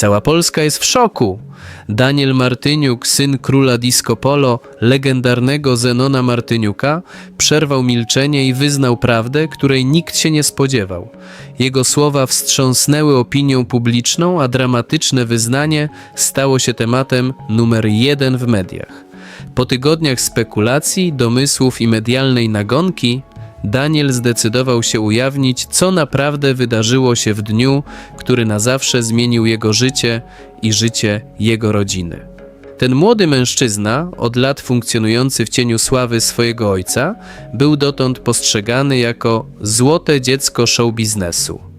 Cała Polska jest w szoku. Daniel Martyniuk, syn króla disco polo, legendarnego Zenona Martyniuka, przerwał milczenie i wyznał prawdę, której nikt się nie spodziewał. Jego słowa wstrząsnęły opinią publiczną, a dramatyczne wyznanie stało się tematem numer jeden w mediach. Po tygodniach spekulacji, domysłów i medialnej nagonki, Daniel zdecydował się ujawnić, co naprawdę wydarzyło się w dniu, który na zawsze zmienił jego życie i życie jego rodziny. Ten młody mężczyzna, od lat funkcjonujący w cieniu sławy swojego ojca, był dotąd postrzegany jako złote dziecko show biznesu.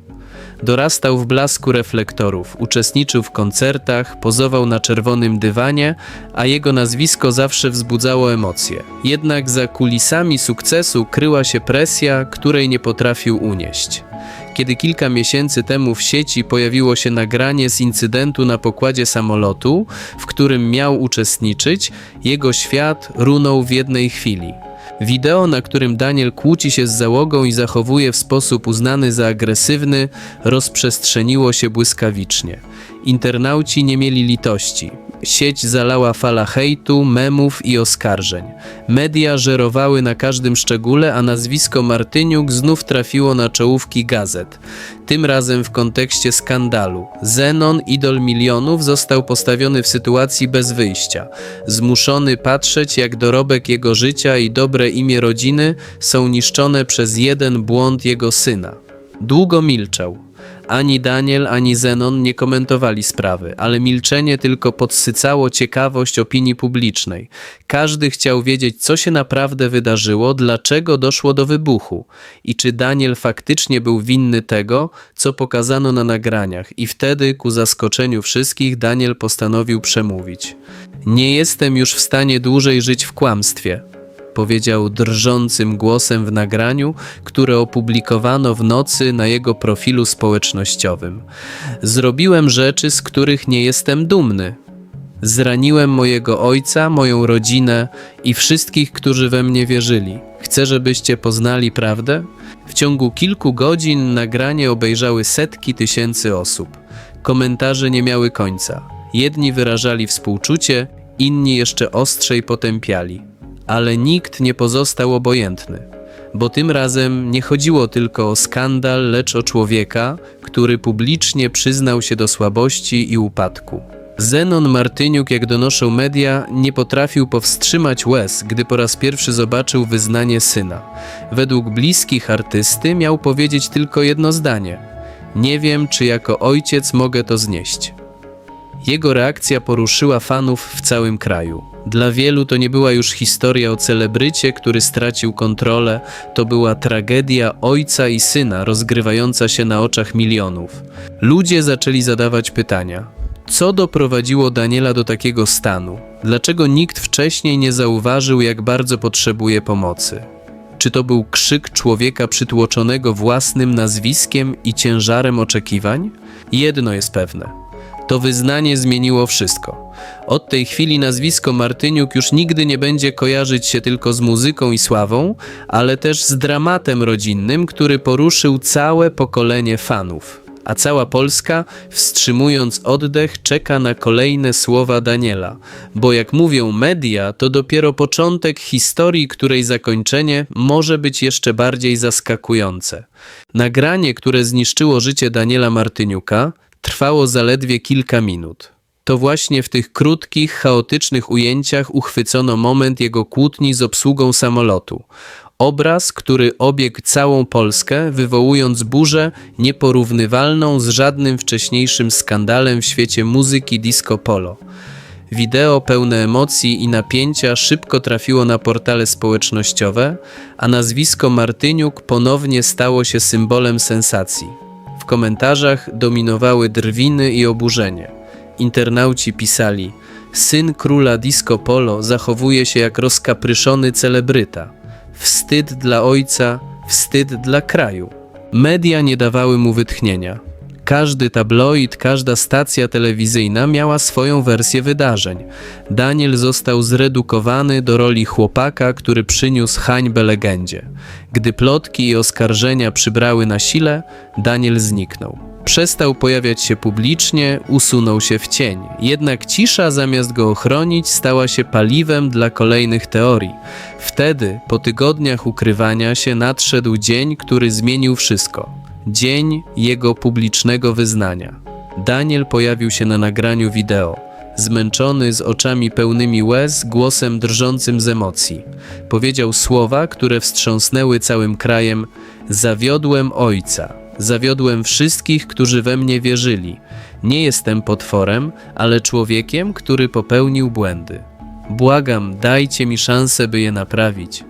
Dorastał w blasku reflektorów, uczestniczył w koncertach, pozował na czerwonym dywanie, a jego nazwisko zawsze wzbudzało emocje. Jednak za kulisami sukcesu kryła się presja, której nie potrafił unieść. Kiedy kilka miesięcy temu w sieci pojawiło się nagranie z incydentu na pokładzie samolotu, w którym miał uczestniczyć, jego świat runął w jednej chwili. Wideo, na którym Daniel kłóci się z załogą i zachowuje w sposób uznany za agresywny, rozprzestrzeniło się błyskawicznie. Internauci nie mieli litości. Sieć zalała fala hejtu, memów i oskarżeń. Media żerowały na każdym szczególe, a nazwisko Martyniuk znów trafiło na czołówki gazet. Tym razem w kontekście skandalu. Zenon, idol milionów, został postawiony w sytuacji bez wyjścia. Zmuszony patrzeć, jak dorobek jego życia i dobre imię rodziny są niszczone przez jeden błąd jego syna. Długo milczał. Ani Daniel, ani Zenon nie komentowali sprawy, ale milczenie tylko podsycało ciekawość opinii publicznej. Każdy chciał wiedzieć, co się naprawdę wydarzyło, dlaczego doszło do wybuchu i czy Daniel faktycznie był winny tego, co pokazano na nagraniach. I wtedy, ku zaskoczeniu wszystkich, Daniel postanowił przemówić. Nie jestem już w stanie dłużej żyć w kłamstwie powiedział drżącym głosem w nagraniu, które opublikowano w nocy na jego profilu społecznościowym. Zrobiłem rzeczy, z których nie jestem dumny. Zraniłem mojego ojca, moją rodzinę i wszystkich, którzy we mnie wierzyli. Chcę, żebyście poznali prawdę? W ciągu kilku godzin nagranie obejrzały setki tysięcy osób. Komentarze nie miały końca. Jedni wyrażali współczucie, inni jeszcze ostrzej potępiali ale nikt nie pozostał obojętny, bo tym razem nie chodziło tylko o skandal, lecz o człowieka, który publicznie przyznał się do słabości i upadku. Zenon Martyniuk, jak donoszą media, nie potrafił powstrzymać łez, gdy po raz pierwszy zobaczył wyznanie syna. Według bliskich artysty miał powiedzieć tylko jedno zdanie: Nie wiem, czy jako ojciec mogę to znieść. Jego reakcja poruszyła fanów w całym kraju. Dla wielu to nie była już historia o celebrycie, który stracił kontrolę, to była tragedia ojca i syna rozgrywająca się na oczach milionów. Ludzie zaczęli zadawać pytania. Co doprowadziło Daniela do takiego stanu? Dlaczego nikt wcześniej nie zauważył, jak bardzo potrzebuje pomocy? Czy to był krzyk człowieka przytłoczonego własnym nazwiskiem i ciężarem oczekiwań? Jedno jest pewne. To wyznanie zmieniło wszystko. Od tej chwili nazwisko Martyniuk już nigdy nie będzie kojarzyć się tylko z muzyką i sławą, ale też z dramatem rodzinnym, który poruszył całe pokolenie fanów. A cała Polska, wstrzymując oddech, czeka na kolejne słowa Daniela, bo jak mówią media, to dopiero początek historii, której zakończenie może być jeszcze bardziej zaskakujące. Nagranie, które zniszczyło życie Daniela Martyniuka, trwało zaledwie kilka minut. To właśnie w tych krótkich, chaotycznych ujęciach uchwycono moment jego kłótni z obsługą samolotu. Obraz, który obiegł całą Polskę, wywołując burzę nieporównywalną z żadnym wcześniejszym skandalem w świecie muzyki disco polo. Wideo pełne emocji i napięcia szybko trafiło na portale społecznościowe, a nazwisko Martyniuk ponownie stało się symbolem sensacji. W komentarzach dominowały drwiny i oburzenie. Internauci pisali: Syn króla disco polo zachowuje się jak rozkapryszony celebryta. Wstyd dla ojca, wstyd dla kraju. Media nie dawały mu wytchnienia. Każdy tabloid, każda stacja telewizyjna miała swoją wersję wydarzeń. Daniel został zredukowany do roli chłopaka, który przyniósł hańbę legendzie. Gdy plotki i oskarżenia przybrały na sile, Daniel zniknął. Przestał pojawiać się publicznie, usunął się w cień. Jednak cisza zamiast go ochronić stała się paliwem dla kolejnych teorii. Wtedy, po tygodniach ukrywania się, nadszedł dzień, który zmienił wszystko. Dzień jego publicznego wyznania. Daniel pojawił się na nagraniu wideo. Zmęczony, z oczami pełnymi łez, głosem drżącym z emocji. Powiedział słowa, które wstrząsnęły całym krajem: Zawiodłem ojca, zawiodłem wszystkich, którzy we mnie wierzyli. Nie jestem potworem, ale człowiekiem, który popełnił błędy. Błagam, dajcie mi szansę, by je naprawić.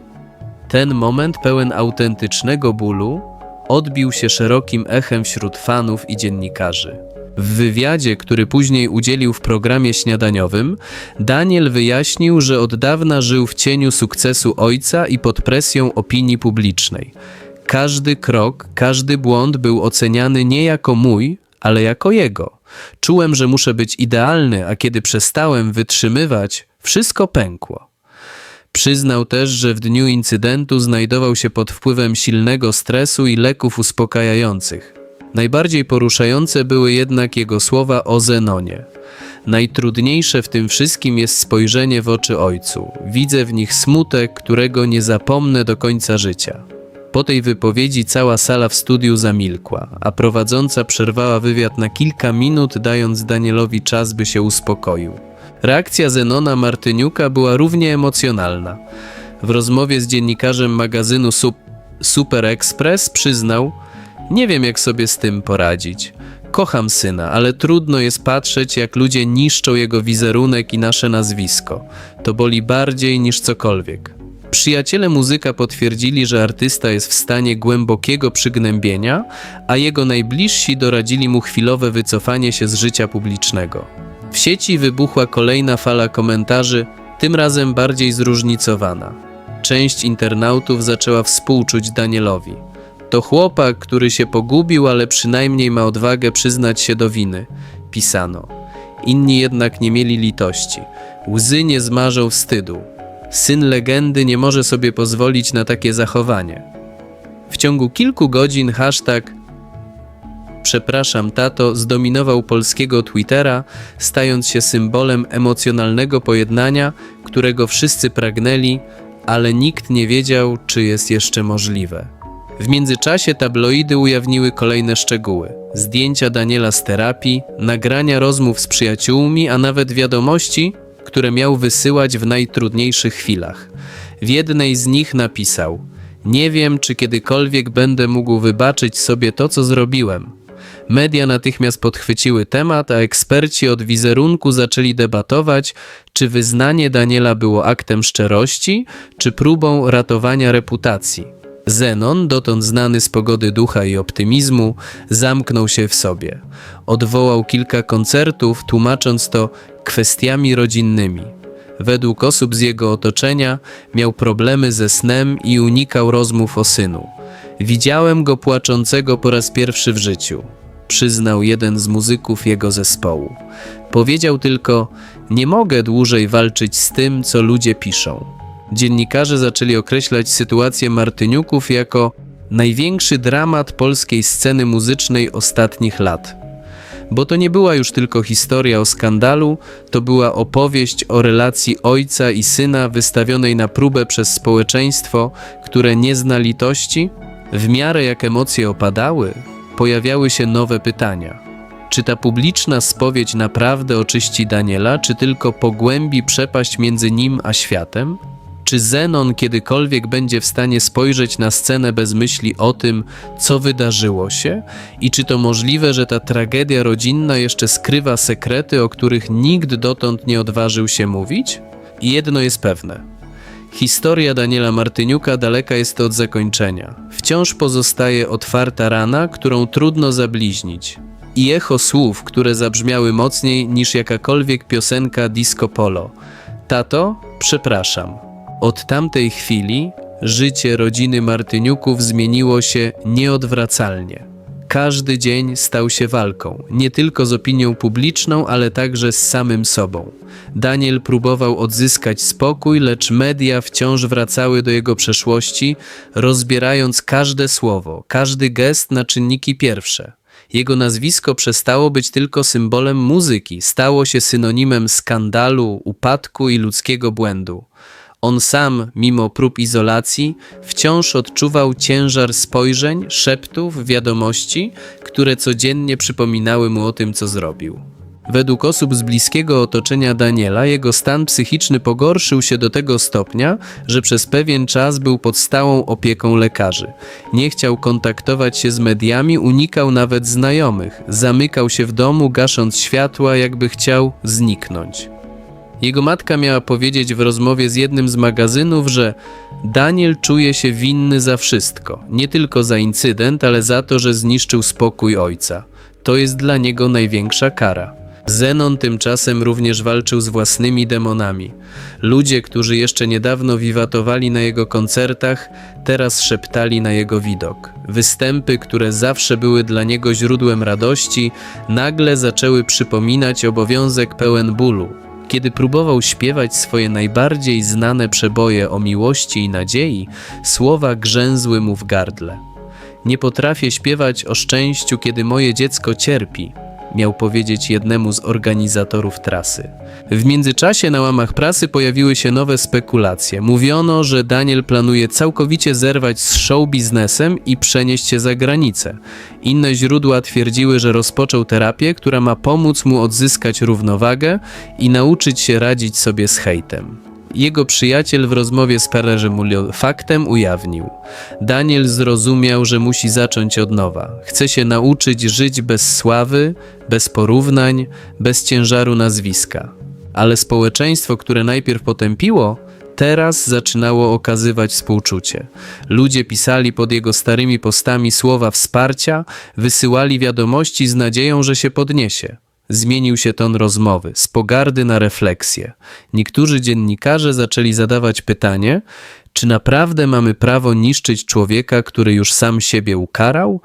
Ten moment pełen autentycznego bólu odbił się szerokim echem wśród fanów i dziennikarzy. W wywiadzie, który później udzielił w programie śniadaniowym, Daniel wyjaśnił, że od dawna żył w cieniu sukcesu ojca i pod presją opinii publicznej. Każdy krok, każdy błąd był oceniany nie jako mój, ale jako jego. Czułem, że muszę być idealny, a kiedy przestałem wytrzymywać, wszystko pękło. Przyznał też, że w dniu incydentu znajdował się pod wpływem silnego stresu i leków uspokajających. Najbardziej poruszające były jednak jego słowa o Zenonie. Najtrudniejsze w tym wszystkim jest spojrzenie w oczy ojcu. Widzę w nich smutek, którego nie zapomnę do końca życia. Po tej wypowiedzi cała sala w studiu zamilkła, a prowadząca przerwała wywiad na kilka minut, dając Danielowi czas, by się uspokoił. Reakcja Zenona Martyniuka była równie emocjonalna. W rozmowie z dziennikarzem magazynu Sup- Super Express przyznał: Nie wiem, jak sobie z tym poradzić. Kocham syna, ale trudno jest patrzeć, jak ludzie niszczą jego wizerunek i nasze nazwisko. To boli bardziej niż cokolwiek. Przyjaciele muzyka potwierdzili, że artysta jest w stanie głębokiego przygnębienia, a jego najbliżsi doradzili mu chwilowe wycofanie się z życia publicznego. W sieci wybuchła kolejna fala komentarzy, tym razem bardziej zróżnicowana. Część internautów zaczęła współczuć Danielowi. To chłopak, który się pogubił, ale przynajmniej ma odwagę przyznać się do winy, pisano. Inni jednak nie mieli litości. Łzy nie zmarzą wstydu. Syn legendy nie może sobie pozwolić na takie zachowanie. W ciągu kilku godzin hashtag Przepraszam, tato zdominował polskiego Twittera, stając się symbolem emocjonalnego pojednania, którego wszyscy pragnęli, ale nikt nie wiedział, czy jest jeszcze możliwe. W międzyczasie tabloidy ujawniły kolejne szczegóły: zdjęcia Daniela z terapii, nagrania rozmów z przyjaciółmi, a nawet wiadomości, które miał wysyłać w najtrudniejszych chwilach. W jednej z nich napisał: Nie wiem, czy kiedykolwiek będę mógł wybaczyć sobie to, co zrobiłem. Media natychmiast podchwyciły temat, a eksperci od wizerunku zaczęli debatować, czy wyznanie Daniela było aktem szczerości, czy próbą ratowania reputacji. Zenon, dotąd znany z pogody ducha i optymizmu, zamknął się w sobie. Odwołał kilka koncertów, tłumacząc to kwestiami rodzinnymi. Według osób z jego otoczenia miał problemy ze snem i unikał rozmów o synu. Widziałem go płaczącego po raz pierwszy w życiu, przyznał jeden z muzyków jego zespołu. Powiedział tylko: Nie mogę dłużej walczyć z tym, co ludzie piszą. Dziennikarze zaczęli określać sytuację Martyniuków jako największy dramat polskiej sceny muzycznej ostatnich lat. Bo to nie była już tylko historia o skandalu, to była opowieść o relacji ojca i syna wystawionej na próbę przez społeczeństwo, które nie zna litości. W miarę jak emocje opadały, pojawiały się nowe pytania. Czy ta publiczna spowiedź naprawdę oczyści Daniela, czy tylko pogłębi przepaść między nim a światem? Czy Zenon kiedykolwiek będzie w stanie spojrzeć na scenę bez myśli o tym, co wydarzyło się? I czy to możliwe, że ta tragedia rodzinna jeszcze skrywa sekrety, o których nikt dotąd nie odważył się mówić? Jedno jest pewne. Historia Daniela Martyniuka daleka jest od zakończenia. Wciąż pozostaje otwarta rana, którą trudno zabliźnić. I echo słów, które zabrzmiały mocniej niż jakakolwiek piosenka disco polo. Tato, przepraszam. Od tamtej chwili życie rodziny Martyniuków zmieniło się nieodwracalnie. Każdy dzień stał się walką, nie tylko z opinią publiczną, ale także z samym sobą. Daniel próbował odzyskać spokój, lecz media wciąż wracały do jego przeszłości, rozbierając każde słowo, każdy gest na czynniki pierwsze. Jego nazwisko przestało być tylko symbolem muzyki, stało się synonimem skandalu, upadku i ludzkiego błędu. On sam, mimo prób izolacji, wciąż odczuwał ciężar spojrzeń, szeptów, wiadomości, które codziennie przypominały mu o tym, co zrobił. Według osób z bliskiego otoczenia Daniela, jego stan psychiczny pogorszył się do tego stopnia, że przez pewien czas był pod stałą opieką lekarzy. Nie chciał kontaktować się z mediami, unikał nawet znajomych, zamykał się w domu, gasząc światła, jakby chciał zniknąć. Jego matka miała powiedzieć w rozmowie z jednym z magazynów, że Daniel czuje się winny za wszystko, nie tylko za incydent, ale za to, że zniszczył spokój ojca. To jest dla niego największa kara. Zenon tymczasem również walczył z własnymi demonami. Ludzie, którzy jeszcze niedawno wiwatowali na jego koncertach, teraz szeptali na jego widok. Występy, które zawsze były dla niego źródłem radości, nagle zaczęły przypominać obowiązek pełen bólu. Kiedy próbował śpiewać swoje najbardziej znane przeboje o miłości i nadziei, słowa grzęzły mu w gardle. Nie potrafię śpiewać o szczęściu, kiedy moje dziecko cierpi, miał powiedzieć jednemu z organizatorów trasy. W międzyczasie na łamach prasy pojawiły się nowe spekulacje. Mówiono, że Daniel planuje całkowicie zerwać z show biznesem i przenieść się za granicę. Inne źródła twierdziły, że rozpoczął terapię, która ma pomóc mu odzyskać równowagę i nauczyć się radzić sobie z hejtem. Jego przyjaciel w rozmowie z Pererzem faktem ujawnił. Daniel zrozumiał, że musi zacząć od nowa. Chce się nauczyć żyć bez sławy, bez porównań, bez ciężaru nazwiska. Ale społeczeństwo, które najpierw potępiło, teraz zaczynało okazywać współczucie. Ludzie pisali pod jego starymi postami słowa wsparcia, wysyłali wiadomości z nadzieją, że się podniesie. Zmienił się ton rozmowy z pogardy na refleksję. Niektórzy dziennikarze zaczęli zadawać pytanie, czy naprawdę mamy prawo niszczyć człowieka, który już sam siebie ukarał?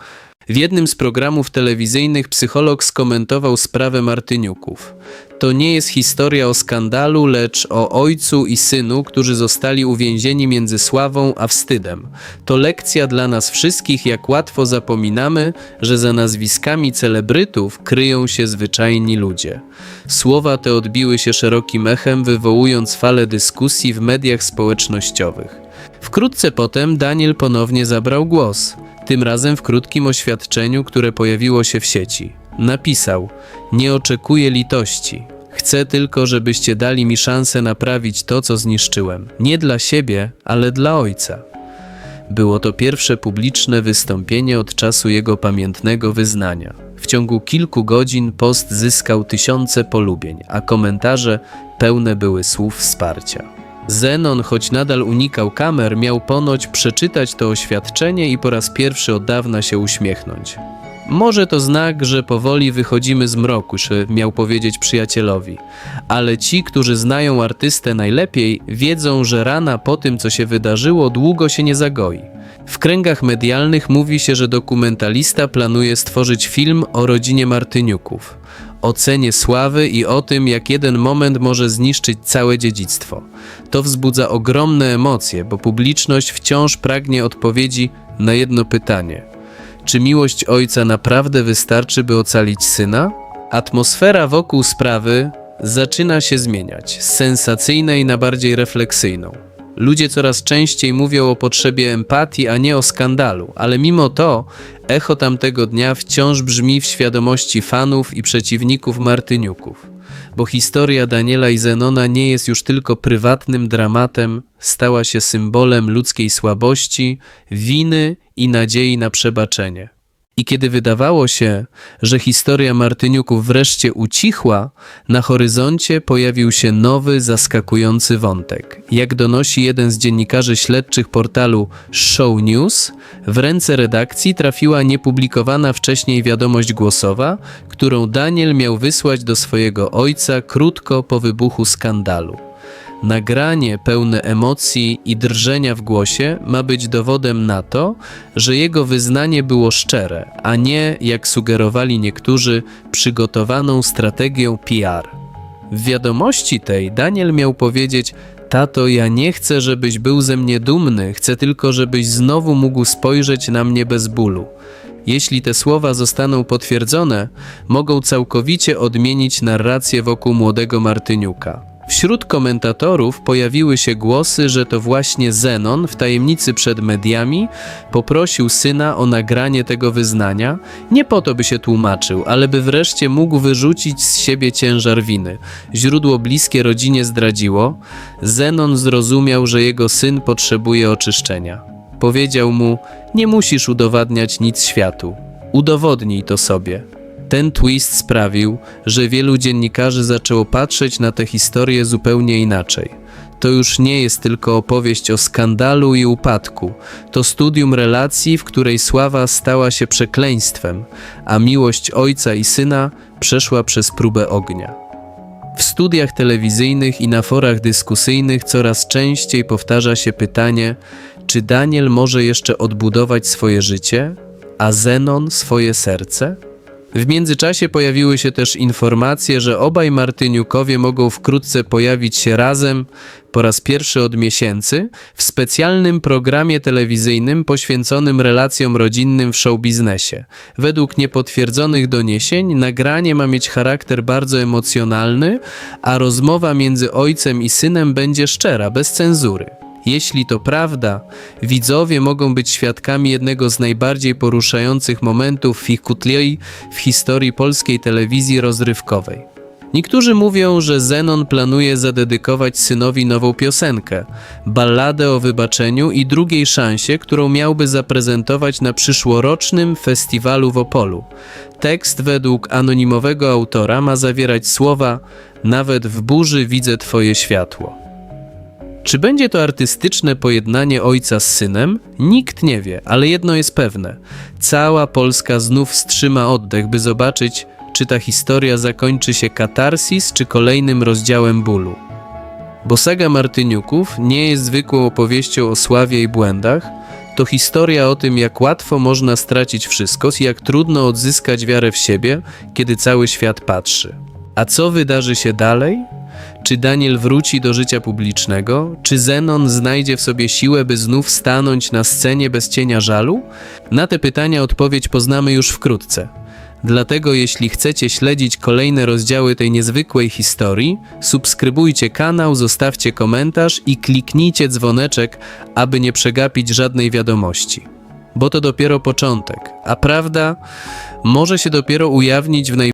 W jednym z programów telewizyjnych psycholog skomentował sprawę Martyniuków. To nie jest historia o skandalu, lecz o ojcu i synu, którzy zostali uwięzieni między sławą a wstydem. To lekcja dla nas wszystkich, jak łatwo zapominamy, że za nazwiskami celebrytów kryją się zwyczajni ludzie. Słowa te odbiły się szerokim echem, wywołując falę dyskusji w mediach społecznościowych. Wkrótce potem Daniel ponownie zabrał głos tym razem w krótkim oświadczeniu, które pojawiło się w sieci. Napisał: Nie oczekuję litości. Chcę tylko, żebyście dali mi szansę naprawić to, co zniszczyłem. Nie dla siebie, ale dla ojca. Było to pierwsze publiczne wystąpienie od czasu jego pamiętnego wyznania. W ciągu kilku godzin post zyskał tysiące polubień, a komentarze pełne były słów wsparcia. Zenon, choć nadal unikał kamer, miał ponoć przeczytać to oświadczenie i po raz pierwszy od dawna się uśmiechnąć. Może to znak, że powoli wychodzimy z mroku, czy miał powiedzieć przyjacielowi. Ale ci, którzy znają artystę najlepiej, wiedzą, że rana po tym, co się wydarzyło, długo się nie zagoi. W kręgach medialnych mówi się, że dokumentalista planuje stworzyć film o rodzinie Martyniuków, o cenie sławy i o tym, jak jeden moment może zniszczyć całe dziedzictwo. To wzbudza ogromne emocje, bo publiczność wciąż pragnie odpowiedzi na jedno pytanie – czy miłość ojca naprawdę wystarczy, by ocalić syna? Atmosfera wokół sprawy zaczyna się zmieniać z sensacyjnej na bardziej refleksyjną. Ludzie coraz częściej mówią o potrzebie empatii, a nie o skandalu, ale mimo to echo tamtego dnia wciąż brzmi w świadomości fanów i przeciwników Martyniuków. Bo historia Daniela i Zenona nie jest już tylko prywatnym dramatem, stała się symbolem ludzkiej słabości, winy i nadziei na przebaczenie. I kiedy wydawało się, że historia Martyniuków wreszcie ucichła, na horyzoncie pojawił się nowy, zaskakujący wątek. Jak donosi jeden z dziennikarzy śledczych portalu Show News, w ręce redakcji trafiła niepublikowana wcześniej wiadomość głosowa, którą Daniel miał wysłać do swojego ojca krótko po wybuchu skandalu. Nagranie pełne emocji i drżenia w głosie ma być dowodem na to, że jego wyznanie było szczere, a nie, jak sugerowali niektórzy, przygotowaną strategią PR. W wiadomości tej Daniel miał powiedzieć: Tato, ja nie chcę, żebyś był ze mnie dumny, chcę tylko, żebyś znowu mógł spojrzeć na mnie bez bólu. Jeśli te słowa zostaną potwierdzone, mogą całkowicie odmienić narrację wokół młodego Martyniuka. Wśród komentatorów pojawiły się głosy, że to właśnie Zenon w tajemnicy przed mediami poprosił syna o nagranie tego wyznania, nie po to by się tłumaczył, ale by wreszcie mógł wyrzucić z siebie ciężar winy. Źródło bliskie rodzinie zdradziło, Zenon zrozumiał, że jego syn potrzebuje oczyszczenia. Powiedział mu: Nie musisz udowadniać nic światu, udowodnij to sobie. Ten twist sprawił, że wielu dziennikarzy zaczęło patrzeć na tę historię zupełnie inaczej. To już nie jest tylko opowieść o skandalu i upadku, to studium relacji, w której sława stała się przekleństwem, a miłość ojca i syna przeszła przez próbę ognia. W studiach telewizyjnych i na forach dyskusyjnych coraz częściej powtarza się pytanie, czy Daniel może jeszcze odbudować swoje życie, a Zenon swoje serce? W międzyczasie pojawiły się też informacje, że obaj Martyniukowie mogą wkrótce pojawić się razem po raz pierwszy od miesięcy w specjalnym programie telewizyjnym poświęconym relacjom rodzinnym w showbiznesie. Według niepotwierdzonych doniesień nagranie ma mieć charakter bardzo emocjonalny, a rozmowa między ojcem i synem będzie szczera, bez cenzury. Jeśli to prawda, widzowie mogą być świadkami jednego z najbardziej poruszających momentów kutliej w historii polskiej telewizji rozrywkowej. Niektórzy mówią, że Zenon planuje zadedykować synowi nową piosenkę, balladę o wybaczeniu i drugiej szansie, którą miałby zaprezentować na przyszłorocznym festiwalu w Opolu. Tekst według anonimowego autora ma zawierać słowa: Nawet w burzy widzę Twoje światło. Czy będzie to artystyczne pojednanie ojca z synem? Nikt nie wie, ale jedno jest pewne. Cała Polska znów wstrzyma oddech, by zobaczyć, czy ta historia zakończy się katarsis, czy kolejnym rozdziałem bólu. Bo saga Martyniuków nie jest zwykłą opowieścią o sławie i błędach, to historia o tym, jak łatwo można stracić wszystko i jak trudno odzyskać wiarę w siebie, kiedy cały świat patrzy. A co wydarzy się dalej? Czy Daniel wróci do życia publicznego? Czy Zenon znajdzie w sobie siłę, by znów stanąć na scenie bez cienia żalu? Na te pytania odpowiedź poznamy już wkrótce. Dlatego jeśli chcecie śledzić kolejne rozdziały tej niezwykłej historii, subskrybujcie kanał, zostawcie komentarz i kliknijcie dzwoneczek, aby nie przegapić żadnej wiadomości. Bo to dopiero początek, a prawda może się dopiero ujawnić w naj